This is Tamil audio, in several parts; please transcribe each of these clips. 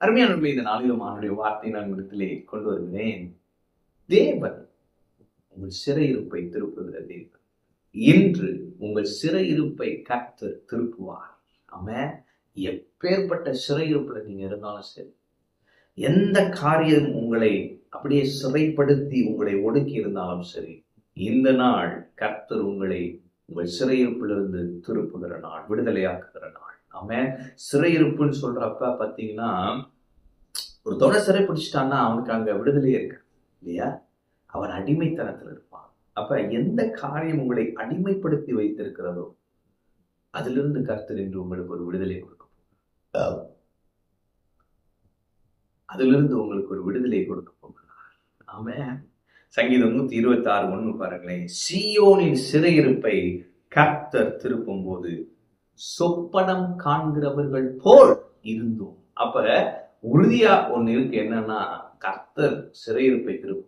அருமையானவர்களே இந்த நாளிலும் அவனுடைய வார்த்தை நான் இடத்திலே கொண்டு வருகிறேன். தேவன் உங்கள் சிறையிருப்பை திருப்புகிற தேவன். இன்று உங்கள் சிறையிருப்பை கத்து திருப்புவார். ஆமென். எப்பேற்பட்ட சிறையிருப்புல நீங்க இருந்தாலும் சரி எந்த காரியம் உங்களை அப்படியே சிறைப்படுத்தி உங்களை ஒடுக்கி இருந்தாலும் சரி இந்த நாள் கர்த்தர் உங்களை உங்கள் சிறையிருப்பிலிருந்து திருப்புகிற நாள் விடுதலையாக்குகிற நாள். அவன் சிறையிருப்புன்னு சொல்றப்ப பார்த்தீங்கன்னா ஒரு தொடர் சிறை பிடிச்சிட்டான்னா அவனுக்கு அங்க விடுதலையே இருக்கு இல்லையா? அவன் அடிமைத்தனத்தில் இருப்பான். அப்ப எந்த காரியம் உங்களை அடிமைப்படுத்தி வைத்திருக்கிறதோ அதிலிருந்து கர்த்தர் என்று உங்களுக்கு ஒரு விடுதலை கொடுக்கும் அதிலிருந்து உங்களுக்கு ஒரு விடுதலை கொடுக்க போகிறார். சங்கீதம் நூத்தி இருபத்தி ஆறு ஒண்ணு பாருங்களேன். சியோனின் சிறையிருப்பை கர்த்தர் திருப்பும் போது சொப்பனம் காண்கிறவர்கள் போல் இருந்தோம். அப்ப உறுதியா ஒண்ணு இருக்கு என்னன்னா கர்த்தர் சிறையிருப்பை திருப்ப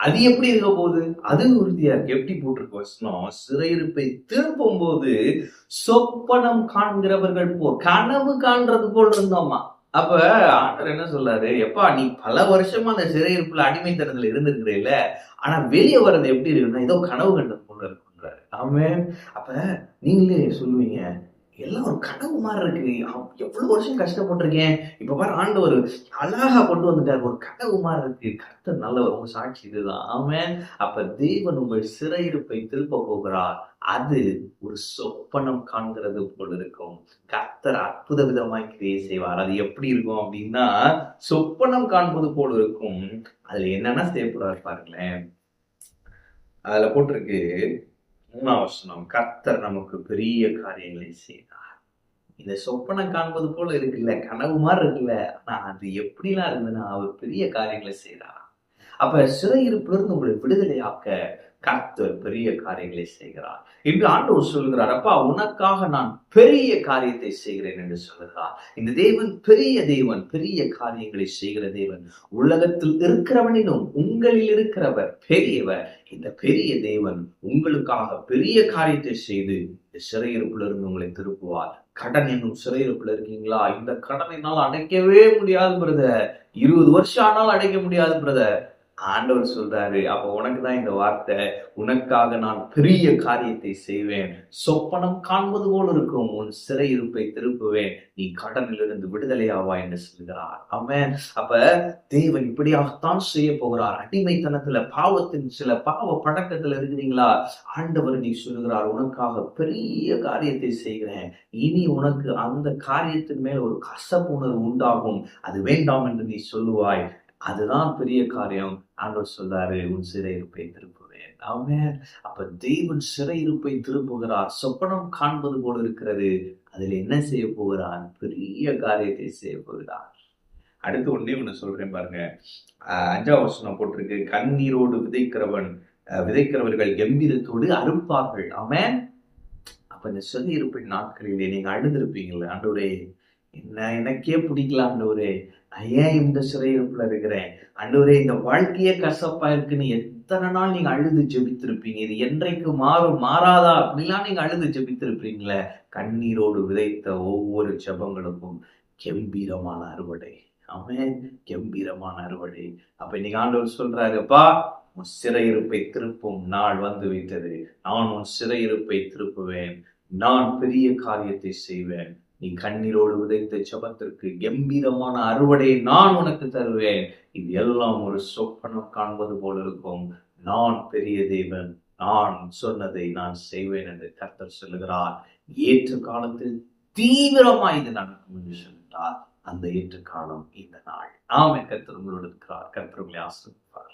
அது எப்படி இருக்க போகுது? அது உறுதியா இருக்கு. எப்படி போட்டிருக்க வசனம்? சிறையிருப்பை திருப்பும் போது சொப்பனம் காண்கிறவர்கள் போல் கனவு காண்றது போல் இருந்தோமா? அப்ப ஆண்டர் என்ன சொல்றாரு? எப்பா நீ பல வருஷமா அந்த சிறையிருப்புல அடிமைத்தனத்துல இருந்திருக்கிறீல்ல ஆனா வெளியே வர்றது எப்படி இருக்குன்னா ஏதோ கனவு கண்டது போல இருக்கும். ஆமே அப்ப நீங்களே சொல்லுவீங்க எல்லாம் ஒரு கனவு மாதிரி இருக்கு. எவ்வளவு வருஷம் கஷ்டப்பட்டிருக்கேன். இப்ப பாரு ஆண்டவர் அழகா கொண்டு வந்துட்டார். ஒரு கனவு மாதிரி இருக்கு. கர்த்தர் நல்லவர். உங்க சாட்சி இதுதான். ஆமே அப்ப தேவன் உங்கள் சிறையிருப்பை திருப்ப போகிறார். அது ஒரு சொப்பனம் காண்கிறது போல் இருக்கும். கர்த்தர் அற்புத விதமாய் கிரியை செய்வார். அது எப்படி இருக்கும் அப்படின்னா சொப்பனம் காண்பது போல் இருக்கும். அதுல என்னென்ன செய்யப்படுறாரு பாருங்களேன். அதுல போட்டிருக்கு மூணாம் வசனம் கர்த்தர் நமக்கு பெரிய காரியங்களை செய்தார். இந்த சொப்பனை காண்பது போல இருக்குல்ல கனவு மாதிரி இருக்குல்ல ஆனா அது எப்படிலாம் இருந்ததுன்னா அவர் பெரிய காரியங்களை செய்தார் அப்ப சிறையிருப்புல இருந்து உங்களை விடுதலையாக்க கர்த்தர் பெரிய காரியங்களை செய்கிறார். என்று ஆண்டவர் சொல்கிறார் அப்பா உனக்காக நான் பெரிய காரியத்தை செய்கிறேன் என்று சொல்கிறார் இந்த தேவன் பெரிய தேவன் பெரிய காரியங்களை செய்கிற தேவன். உலகத்தில் இருக்கிறவனிலும் உங்களில் இருக்கிறவர் பெரியவர். இந்த பெரிய தேவன் உங்களுக்காக பெரிய காரியத்தை செய்து இந்த சிறையிருப்புல இருந்து உங்களை திருப்புவார். கடன் என்னும் சிறையிருப்புல இருக்கீங்களா? இந்த கடனை என்னால் அடைக்கவே முடியாது பிரதர் இருபது வருஷம் ஆனால் அடைக்க முடியாது பிரதர் ஆண்டவர் சொல்றாரு அப்ப உனக்கு தான் இந்த வார்த்தை உனக்காக நான் பெரிய காரியத்தை செய்வேன். சொப்பனம் காண்பது போல இருக்கும் உன் சிறை இருப்பை திருப்புவேன். நீ கடனிலிருந்து விடுதலையாவா என்று சொல்கிறார். ஆமென். அப்ப தேவன் இப்படியாகத்தான் செய்ய போகிறார். அடிமைத்தனத்துல பாவத்தின் சில பாவ பழக்கத்துல இருக்கிறீங்களா? ஆண்டவர் நீ சொல்கிறார் உனக்காக பெரிய காரியத்தை செய்கிறேன். இனி உனக்கு அந்த காரியத்தின் மேல் ஒரு கசப்பு உணர்வு உண்டாகும். அது வேண்டாம் என்று நீ சொல்லுவாய். அதுதான் பெரிய காரியம். ஆண்டவர் சொல்றாரு உன் சிறையிருப்பை திருப்புவேன். அவன் அப்ப தெய்வன் சிறையிருப்பை திருப்புகிறார். சொப்பனம் காண்பது போல இருக்கிறது. அதில் என்ன செய்ய போகிறான் பெரிய காரியத்தை செய்ய போகிறார். அடுத்து ஒன்றே ஒன்று சொல்றேன் பாருங்க. அஹ் அஞ்சாவது வசனம் போட்டிருக்கு. கண்ணீரோடு விதைக்கிறவன் விதைக்கிறவர்கள் கம்பீரத்தோடு அறுப்பார்கள். அவன் அப்ப இந்த சிறையிருப்பின் நாட்களிலே நீங்க அழுந்திருப்பீங்களே ஆண்டவரே என்ன எனக்கே பிடிக்கல ஆண்டவரே. நான் ஏன் இந்த சிறையிருப்புல இருக்கிறேன். அன்றுவரே இந்த வாழ்க்கையே கசப்பா இருக்குன்னு எத்தனை நாள் நீங்க அழுது ஜெபித்திருப்பீங்க? இது என்றைக்கு மாறும் மாறாதா? அப்படிலாம் நீங்க அழுது ஜெபித்திருப்பீங்களே? கண்ணீரோடு விதைத்த ஒவ்வொரு ஜெபங்களுக்கும் கெம்பீரமான அறுவடை. அவன் கெம்பீரமான அறுவடை. அப்ப இன்னைக்கு ஆண்டவர் சொல்றாருப்பா உன் சிறையிருப்பை திருப்பும் நாள் வந்து விட்டது. நான் உன் சிறையிருப்பை திருப்புவேன். நான் பெரிய காரியத்தை செய்வேன். நீ கண்ணீரோடு விதைத்த ஜெபத்திற்கு கம்பீரமான அறுவடையை நான் உனக்கு தருவேன். இது எல்லாம் ஒரு சொப்பனம் காண்பது போல இருக்கும். நான் பெரிய தேவன் நான் சொன்னதை நான் செய்வேன் என்று கர்த்தர் சொல்லுகிறார். ஏற்ற காலத்தில் தீவிரமாய் இது நடக்கும் என்று சொல்கிறார் அந்த ஏற்ற காலம் இந்த நாள். ஆமை கர்த்தர் உங்களோடு இருக்கிறார். கர்த்தர் உங்களை ஆசிரிப்பார்